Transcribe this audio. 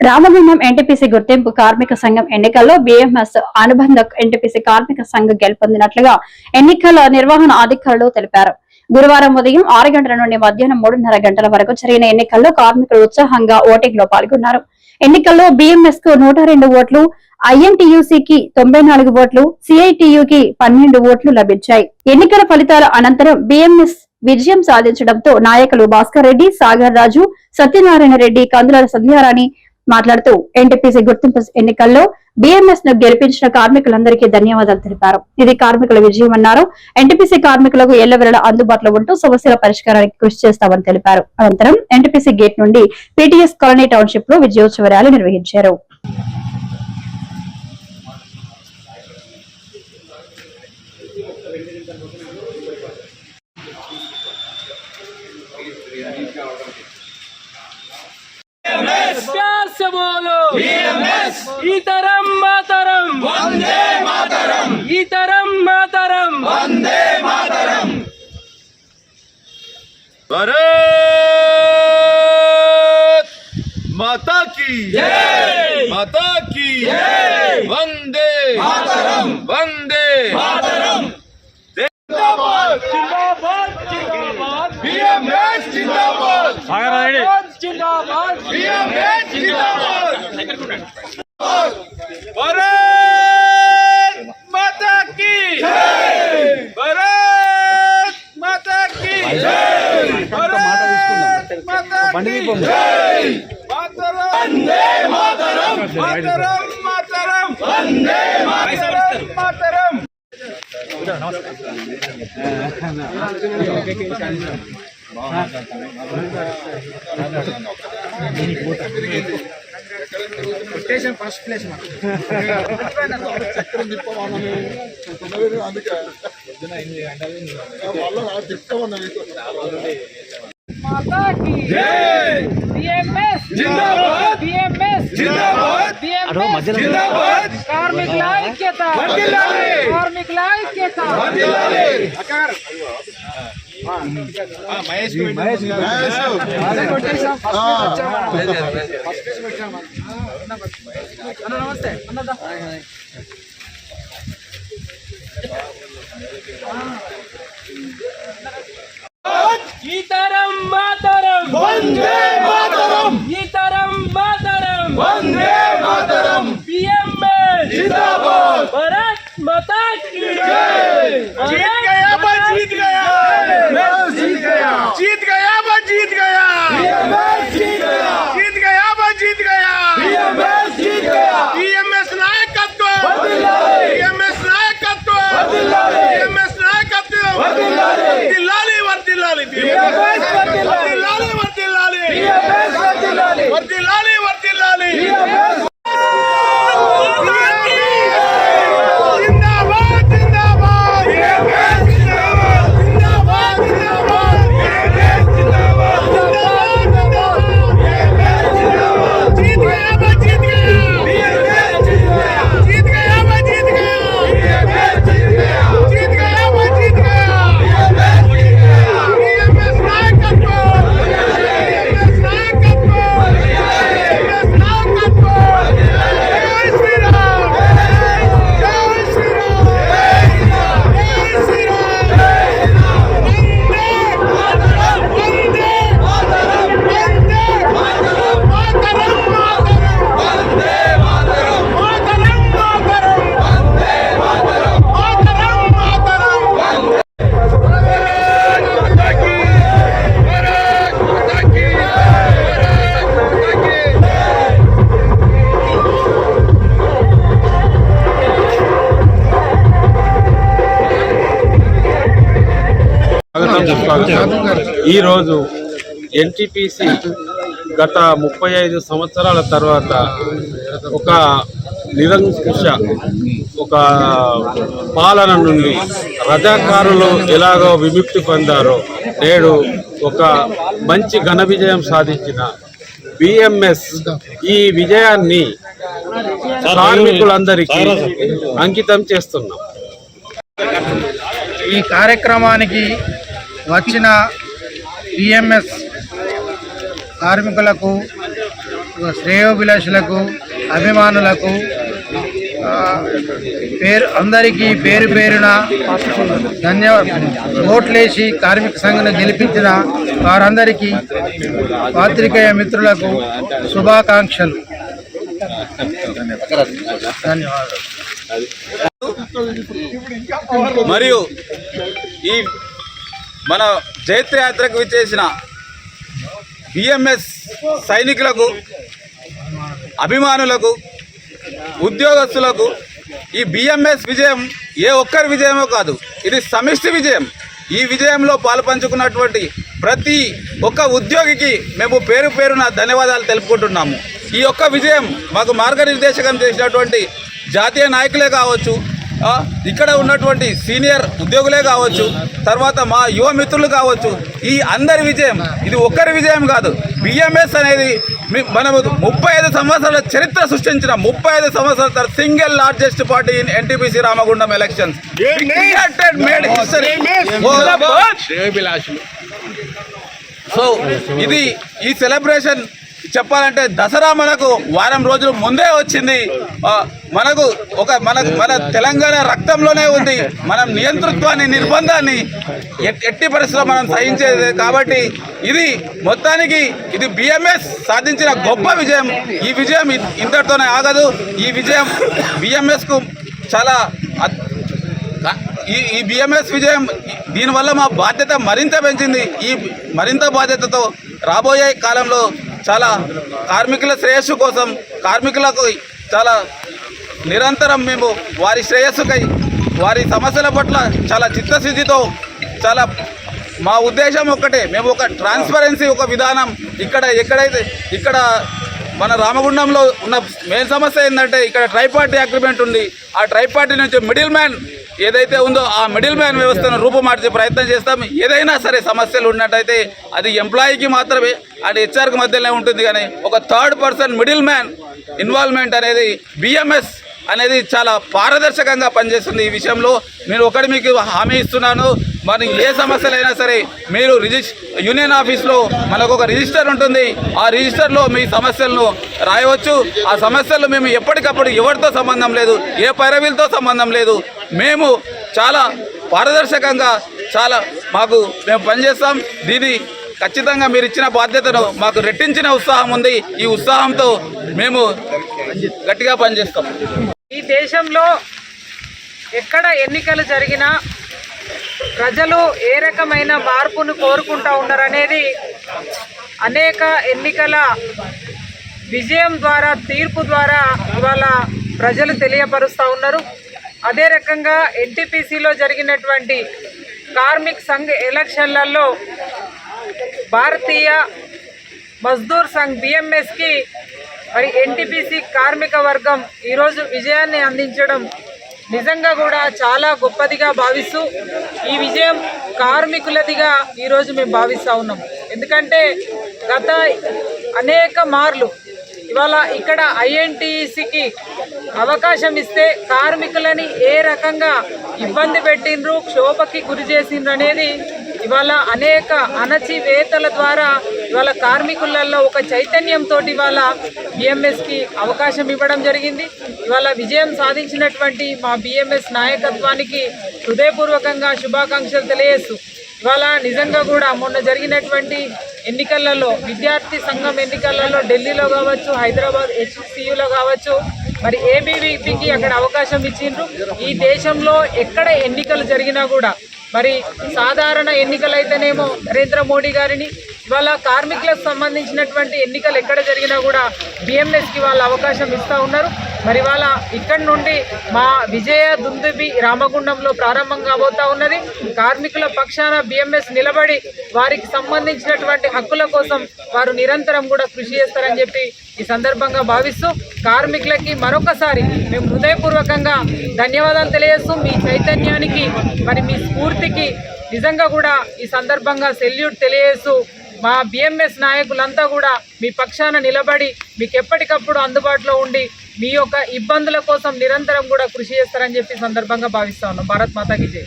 Ramagundam NTPC గుర్తింపు కార్మిక సంఘం ఎన్నికల్లో బీఎంఎస్ అనుబంధ ఎన్టీపీసీ కార్మిక సంఘం గెలుపొందినట్లుగా ఎన్నికల నిర్వహణ అధికారులు తెలిపారు. గురువారం ఉదయం ఆరు గంటల నుండి మధ్యాహ్నం మూడున్నర గంటల వరకు జరిగిన ఎన్నికల్లో కార్మికులు ఉత్సాహంగా ఓటింగ్లో పాల్గొన్నారు. ఎన్నికల్లో బీఎంఎస్కు నూట రెండు ఓట్లు ఐఎన్టీయూసీకి తొంభై నాలుగు ఓట్లు సిఐటియుకి పన్నెండు ఓట్లు లభించాయి. ఎన్నికల ఫలితాల అనంతరం బీఎంఎస్ విజయం సాధించడంతో నాయకులు భాస్కర్ రెడ్డి సాగర్ రాజు సత్యనారాయణ రెడ్డి కందుల సంధ్యారాణి మాట్లాడుతూ ఎన్టీపీసీ గుర్తింపు ఎన్నికల్లో బీఎంఎస్ను గెలిపించిన కార్మికులందరికీ ధన్యవాదాలు తెలిపారు. ఇది కార్మికుల విజయం అన్నారు. ఎన్టీపీసీ కార్మికులకు ఎల్లవెల్లలా అందుబాటులో ఉంటూ సమస్యల పరిష్కారానికి కృషి చేస్తామని తెలిపారు. అనంతరం ఎన్టీపీసీ గేట్ నుండి పీటీఎస్ కాలనీ టౌన్షిప్లో విజయోత్సవ ర్యాలీ నిర్వహించారు. भारत माता की जय माता की जय वंदे मातरम वंदे मातरम जिंदाबाद जिंदाबाद जिंदाबाद बीएमएस जिंदाबाद కొట్టేసాం ఫస్ట్ ప్లేస్ అందుకే. తిప్పమన్నా మీకు माता की। बीएमएस। जिंदाबाद। बीएमएस। जिंदाबाद। बीएमएस। जिंदाबाद। कार्मिक लाइक के साथ। कार्मिक लाइक के साथ। महेश महेश नमस्ते। ಸೀತಾರಾಮ್ ಮಾತರಂ ವಂದೇ ಮಾತರಂ ಸೀತಾರಾಮ್ ಮಾತರಂ ವಂದೇ ಮಾತರಂ ಪಿಎಂ ಜಿಂದಾಬಾದ್ ಭಾರತ್ ಮಾತಾ ಕಿ ಜೈ ఈరోజు ఎన్టీపీసీ గత ముప్పై ఐదు సంవత్సరాల తర్వాత ఒక నిరంకుశ ఒక పాలన నుండి రజాకారులు ఎలాగో విముక్తి పొందారో నేడు ఒక మంచి ఘన విజయం సాధించిన బిఎంఎస్ ఈ విజయాన్ని కార్మికులందరికీ అంకితం చేస్తున్నాం. ఈ కార్యక్రమానికి వచ్చిన పిఎంఎస్ కార్మికులకు శ్రేయోభిలాషులకు అభిమానులకు పేరు అందరికీ పేరు పేరున ధన్యవాదాలు ఓట్లేసి కార్మిక సంఘం గెలిపించిన వారందరికీ పాత్రికేయ మిత్రులకు శుభాకాంక్షలు. ధన్యవాదాలు. మరియు ఈ మన జైత్రయాత్రకు విచ్చేసిన బిఎంఎస్ సైనికులకు అభిమానులకు ఉద్యోగస్తులకు ఈ బిఎంఎస్ విజయం ఏ ఒక్కరి విజయమో కాదు ఇది సమిష్టి విజయం. ఈ విజయంలో పాల్పంచుకున్నటువంటి ప్రతి ఒక్క ఉద్యోగికి మేము పేరు పేరున ధన్యవాదాలు తెలుపుకుంటున్నాము. ఈ యొక్క విజయం మాకు మార్గనిర్దేశకం చేసినటువంటి జాతీయ నాయకులే కావచ్చు ఇక్కడ ఉన్నటువంటి సీనియర్ ఉద్యోగులే కావచ్చు తర్వాత మా యువ మిత్రులు కావచ్చు ఈ అందరి విజయం ఇది ఒక్కరి విజయం కాదు. బిఎంఎస్ అనేది మనము ముప్పై ఐదు సంవత్సరాల చరిత్ర సృష్టించిన ముప్పై ఐదు సంవత్సరాల తర్వాత single largest party in NTPC Ramagundam elections made history so ఇది ఈ సెలబ్రేషన్ చెప్పాలంటే దసరా మనకు వారం రోజులు ముందే వచ్చింది. ఆ, మనకు ఒక మన మన తెలంగాణ రక్తంలోనే ఉంది. మనం నియంతృత్వాన్ని నిర్బంధాన్ని ఎట్టి పరిస్థితిలో మనం సహించేది కాబట్టి ఇది మొత్తానికి ఇది బిఎంఎస్ సాధించిన గొప్ప విజయం. ఈ విజయం ఇంతటితోనే ఆగదు. ఈ విజయం బిఎంఎస్కు చాలా ఈ ఈ బిఎంఎస్ విజయం దీనివల్ల మా బాధ్యత మరింత పెంచింది. ఈ మరింత బాధ్యతతో రాబోయే కాలంలో చాలా కార్మికుల శ్రేయస్సు కోసం కార్మికులకు చాలా నిరంతరం మేము వారి శ్రేయస్సుకై వారి సమస్యల పట్ల చాలా చిత్తశుద్ధితో చాలా మా ఉద్దేశం ఒక్కటే మేము ఒక ట్రాన్స్పరెన్సీ ఒక విధానం ఇక్కడ ఎక్కడైతే ఇక్కడ మన రామగుండంలో ఉన్న మెయిన్ సమస్య ఏంటంటే ఇక్కడ ట్రైపార్టీ అగ్రిమెంట్ ఉంది. ఆ ట్రైపార్టీ నుంచి మిడిల్ మ్యాన్ ఏదైతే ఉందో ఆ మిడిల్ మ్యాన్ వ్యవస్థను రూపుమార్చే ప్రయత్నం చేస్తాం ఏదైనా సరే సమస్యలు ఉన్నట్టయితే అది ఎంప్లాయీకి మాత్రమే అండ్ హెచ్ఆర్కి మధ్యలోనే ఉంటుంది కానీ ఒక third person middle man involvement అనేది బిఎంఎస్ అనేది చాలా పారదర్శకంగా పనిచేస్తుంది ఈ విషయంలో. నేను ఒకటి మీకు హామీ ఇస్తున్నాను. మరి ఏ సమస్యలైనా సరే మీరు రిజిస్ యూనియన్ ఆఫీస్లో మనకు ఒక రిజిస్టర్ ఉంటుంది. ఆ రిజిస్టర్లో మీ సమస్యలను రాయవచ్చు. ఆ సమస్యలు మేము ఎప్పటికప్పుడు ఎవరితో సంబంధం లేదు ఏ పైరవీలతో సంబంధం లేదు. మేము చాలా పారదర్శకంగా చాలా మాకు మేము పనిచేస్తాం. దీని ఖచ్చితంగా మీరు ఇచ్చిన బాధ్యతను మాకు రెట్టించిన ఉత్సాహం ఉంది. ఈ ఉత్సాహంతో మేము గట్టిగా పనిచేస్తాం. ఈ దేశంలో ఎక్కడ ఎన్నికలు జరిగినా ప్రజలు ఏ రకమైన మార్పును కోరుకుంటా ఉన్నారనేది అనేక ఎన్నికల విజయం ద్వారా తీర్పు ద్వారా ఇవాళ ప్రజలు తెలియపరుస్తూ ఉన్నారు. అదే రకంగా ఎన్టీపీసీలో జరిగినటువంటి కార్మిక సంఘ్ ఎలక్షన్లలో భారతీయ మజ్దూర్ సంఘ్ బిఎంఎస్కి మరి ఎన్టీపీసీ కార్మిక వర్గం ఈరోజు విజయాన్ని అందించడం నిజంగా కూడా చాలా గొప్పదిగా భావిస్తూ ఈ విజయం కార్మికులదిగా ఈరోజు మేము భావిస్తూ ఉన్నాం. ఎందుకంటే గత అనేక మార్లు ఇవాళ ఇక్కడ ఐఎన్టీసీకి అవకాశం ఇస్తే కార్మికులని ఏ రకంగా ఇబ్బంది పెట్టిండ్రు క్షోభకి గురి చేసిండ్రు అనేది ఇవాళ అనేక అణచివేతల ద్వారా ఇవాళ కార్మికులలో ఒక చైతన్యంతో ఇవాళ బిఎంఎస్కి అవకాశం ఇవ్వడం జరిగింది. ఇవాళ విజయం సాధించినటువంటి మా బిఎంఎస్ నాయకత్వానికి హృదయపూర్వకంగా శుభాకాంక్షలు తెలియజేస్తూ ఇవాళ నిజంగా కూడా మొన్న జరిగినటువంటి ఎన్నికలలో విద్యార్థి సంఘం ఎన్నికలలో ఢిల్లీలో కావచ్చు హైదరాబాద్ హెచ్సియులో కావచ్చు మరి ఏబీవీపీకి అక్కడ అవకాశం ఇచ్చిండ్రు. ఈ దేశంలో ఎక్కడ ఎన్నికలు జరిగినా కూడా మరి సాధారణ ఎన్నికలైతేనేమో నరేంద్ర మోడీ గారిని ఇవాళ కార్మికులకు సంబంధించినటువంటి ఎన్నికలు ఎక్కడ జరిగినా కూడా బిఎంఎస్కి వాళ్ళు అవకాశం ఇస్తూ ఉన్నారు. మరి వాళ్ళ ఇక్కడి నుండి మా విజయ దుందుబి రామగుండంలో ప్రారంభం కాబోతా ఉన్నది. కార్మికుల పక్షాన బిఎంఎస్ నిలబడి వారికి సంబంధించినటువంటి హక్కుల కోసం వారు నిరంతరం కూడా కృషి చేస్తారని చెప్పి ఈ సందర్భంగా భావిస్తూ కార్మికులకి మరొకసారి మేము హృదయపూర్వకంగా ధన్యవాదాలు తెలియజేస్తూ మీ చైతన్యానికి మరి మీ స్ఫూర్తికి నిజంగా కూడా ఈ సందర్భంగా సెల్యూట్ తెలియజేస్తూ మా బిఎంఎస్ నాయకులంతా కూడా మీ పక్షాన నిలబడి మీకు ఎప్పటికప్పుడు అందుబాటులో ఉండి మీ యొక్క ఇబ్బందుల కోసం నిరంతరం కూడా కృషి చేస్తారని చెప్పి సందర్భంగా భావిస్తా ఉన్నాం. భారత్ మాతాకి జై.